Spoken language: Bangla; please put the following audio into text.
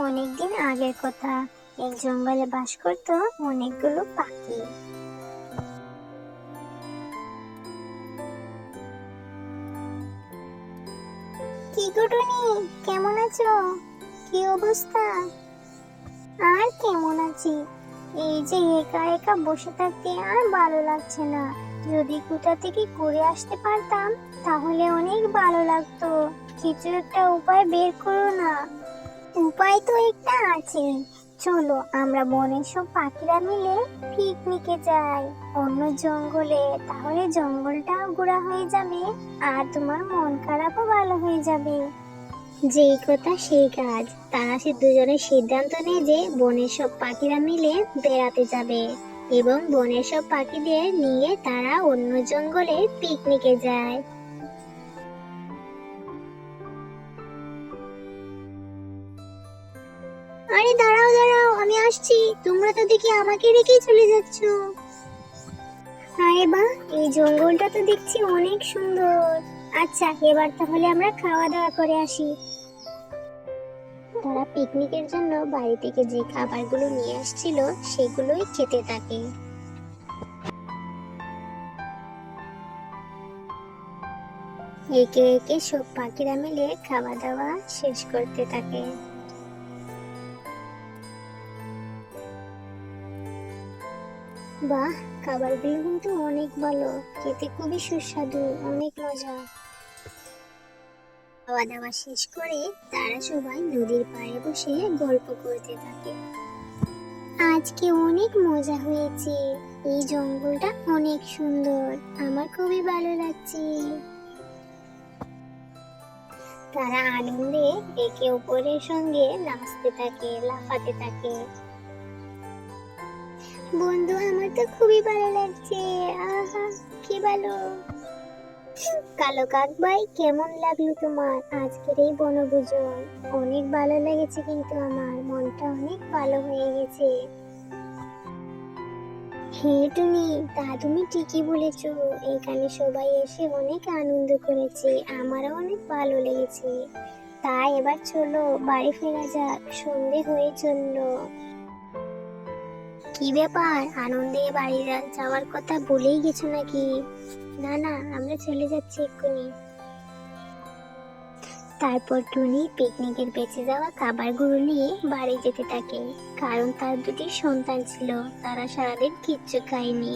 অনেকদিন আগের কথা। এক জঙ্গলে বাস করত অনেকগুলো পাখি। কি গুটুনি কেমন আছো? কি অবস্থা? আর কেমন আছি? এই যে একা একা বসে থাকতে আর ভালো লাগছে না। যদি কোথা থেকে ঘুরে আসতে পারতাম, তাহলে অনেক ভালো লাগতো। কিছু একটা উপায় বের করো না। উপায় তো একটা আছে। চলো আমরা বনের সব পাখিরা মিলে পিকনিকে যাই। অন্য জঙ্গলে, তাহলে জঙ্গলটাও ঘোরা হয়ে যাবে আর তোমার মন খারাপও ভালো হয়ে যাবে। যেই কথা সেই কাজ। তারা সে দুজনে সিদ্ধান্ত নেয় যে বনের সব পাখিরা মিলে বেড়াতে যাবে এবং বনের সব পাখিদের নিয়ে তারা অন্য জঙ্গলে পিকনিকে যায়। আরে দাঁড়াও দাঁড়াও, আমি আসছি। তোমরা তো দেখি আমাকে রেখেই চলে যাচ্ছ। আরে বা এই জঙ্গলটা তো দেখছি অনেক সুন্দর। আচ্ছা এবার তাহলে আমরা খাওয়া দাওয়া করে আসি। তারা পিকনিকের জন্য বাড়ি থেকে যে খাবারগুলো নিয়ে আসছিল, সেগুলোই খেতে থাকে। একে একে সব পাখিরা মিলে খাওয়া দাওয়া শেষ করতে থাকে। বাহ খাবারগুলো কিন্তু অনেক ভালো। খেতে খুবই সুস্বাদু, অনেক মজা। খাওয়া দাওয়া শেষ করে তারা সবাই নদীর পাড়ে বসে গল্প করতে থাকে। আজকে অনেক মজা হয়েছে। এই জঙ্গলটা অনেক সুন্দর। আমার খুবই ভালো লাগছে। তারা আনন্দে একে অপরের সঙ্গে নাচতে থাকে, লাফাতে থাকে। বন্ধু, আমার তো খুবই ভালো লাগছে। আহা, কি ভালো। কালো কাক ভাই, কেমন লাগল তোমার আজকের এই বনভোজন? অনেক ভালো লেগেছে কিন্তু আমার। মনটা অনেক ভালো হয়ে গেছে। হ্যাঁ তুমি তা তুমি ঠিকই বলেছ। এখানে সবাই এসে অনেক আনন্দ করেছে। আমারও অনেক ভালো লেগেছে। তাই এবার চলো, বাড়ি ফেরা যাক। সন্ধে হয়ে চলল। কি ব্যাপার? আনন্দে বাড়ি যাওয়ার কথা বলেই গেছো নাকি? না না, আমরা চলে যাচ্ছি এক্ষুনি। তারপর টুনি পিকনিকের বেঁচে যাওয়া খাবারগুলো নিয়ে বাড়ি যেতে থাকে, কারণ তার দুটি সন্তান ছিল, তারা সারাদিন কিচ্ছু খায়নি।